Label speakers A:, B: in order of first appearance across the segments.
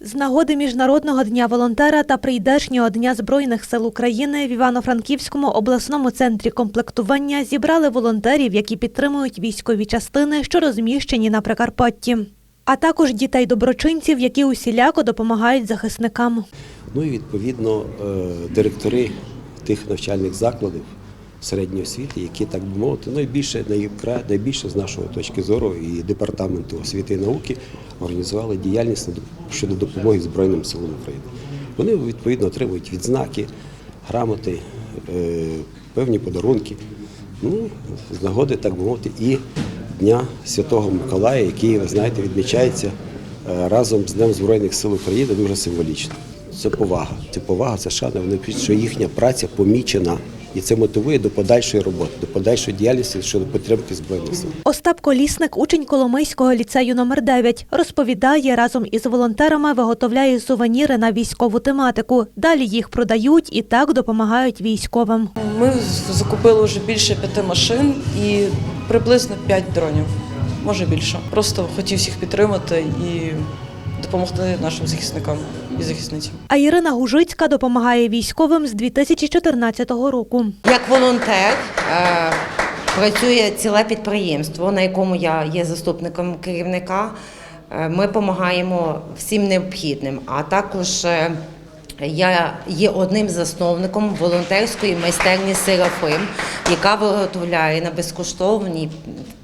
A: З нагоди Міжнародного дня волонтера та прийдешнього дня Збройних сил України в Івано-Франківському обласному центрі комплектування зібрали волонтерів, які підтримують військові частини, що розміщені на Прикарпатті, а також дітей-доброчинців, які усіляко допомагають захисникам.
B: Ну і відповідно е, директори тих навчальних закладів середньої освіти, які так би мовити, найбільше найбільше з нашої точки зору і департаменту освіти і науки організували діяльність щодо допомоги Збройним силам України. Вони відповідно отримують відзнаки, грамоти, е, певні подарунки. Ну, з нагоди, так мовити, і Дня Святого Миколая, який, ви знаєте, відмічається е, разом з Днем Збройних сил України дуже символічно. Це повага. Це повага, це шана. Вони пишуть, що їхня праця помічена. І це мотивує до подальшої роботи, до подальшої діяльності щодо підтримки збройних сил.
A: Остап Колісник, учень Коломийського ліцею номер 9 розповідає, разом із волонтерами виготовляє сувеніри на військову тематику. Далі їх продають і так допомагають військовим.
C: Ми закупили вже більше п'яти машин і приблизно п'ять дронів, може більше. Просто хотів всіх підтримати і допомогти нашим захисникам і захисницям.
A: А Ірина Гужицька допомагає військовим з 2014 року.
D: Як волонтер е, працює ціле підприємство, на якому я є заступником керівника. Е, Ми допомагаємо всім необхідним, а також е, я є одним засновником волонтерської майстерні Серафим, яка виготовляє на безкоштовній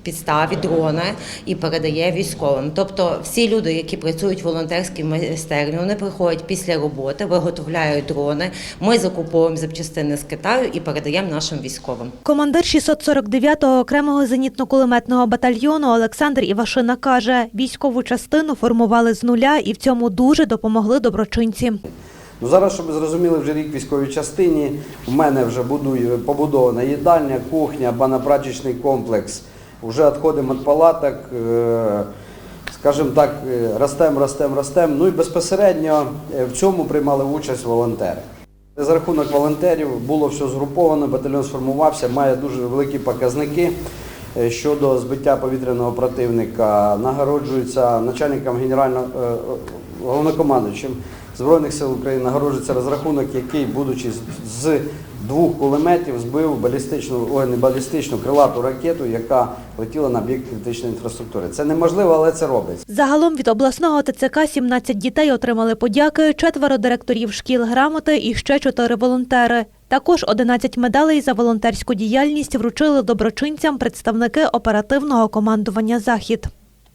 D: підставі дрони і передає військовим. Тобто всі люди, які працюють в волонтерській майстерні, вони приходять після роботи, виготовляють дрони. Ми закуповуємо запчастини з Китаю і передаємо нашим військовим.
A: Командир 649-го окремого зенітно-кулеметного батальйону Олександр Івашина каже, військову частину формували з нуля і в цьому дуже допомогли доброчинці.
E: Ну зараз, щоб ви зрозуміли, вже рік військовій частині. У мене вже будує побудована їдальня, кухня, банопрачечний комплекс. Вже відходимо від палаток, е, скажімо так, ростемо, ростемо, ростемо. Ну і безпосередньо е, в цьому приймали участь волонтери. За рахунок волонтерів було все згруповано, батальйон сформувався, має дуже великі показники. Е, Щодо збиття повітряного противника нагороджується начальником генерального головнокомандуючим Збройних сил України нагороджується розрахунок, який, будучи з- двох кулеметів, збив балістичну, ой, не балістичну крилату ракету, яка летіла на об'єкт критичної інфраструктури. Це неможливо, але це робиться.
A: Загалом від обласного ТЦК 17 дітей отримали подяки, четверо директорів шкіл грамоти і ще чотири волонтери. Також 11 медалей за волонтерську діяльність вручили доброчинцям представники оперативного командування Захід.